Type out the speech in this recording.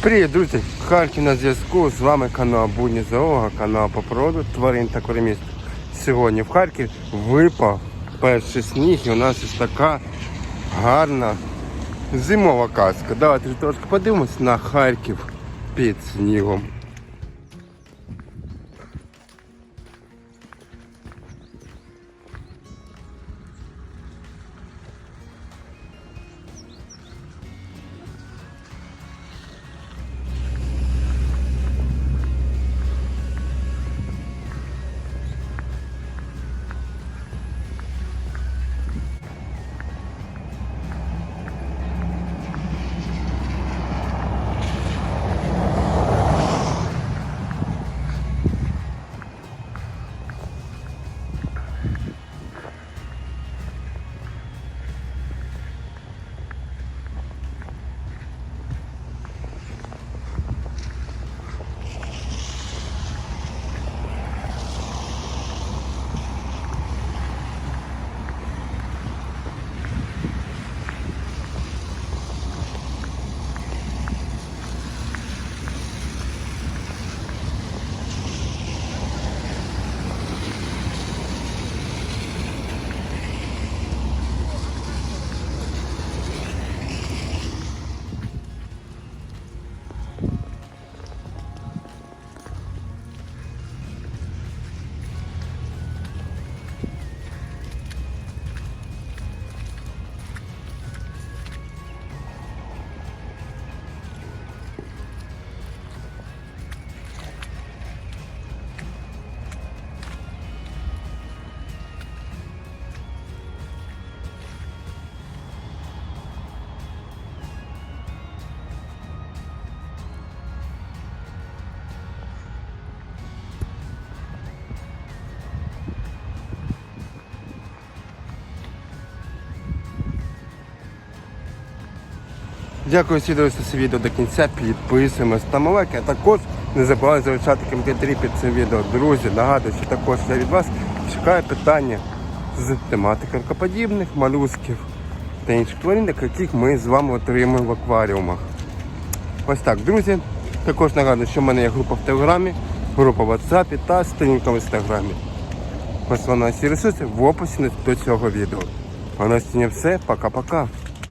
Привіт, друзі! Харків на зв'язку. З вами канал Будні Зоога, канал по природу тварин та кореміст. Сьогодні в Харків випав перший сніг і у нас ось така гарна зимова казка. Давайте трошки подивимось на Харків під снігом. Дякую всім, дивитися це відео до кінця. Підписуємось та лайки, а також не забувайте залишати коментарі під цим відео. Друзі, нагадую, що також я від вас чекаю питання з тематики ракоподібних, молюсків та інших тварин, яких ми з вами отримуємо в акваріумах. Ось так, друзі. Також нагадую, що в мене є група в Телеграмі, група в WhatsApp та сторінка в інстаграмі. Ось вона всі ресурси в описі до цього відео. А на сьогодні все. Пока-пока.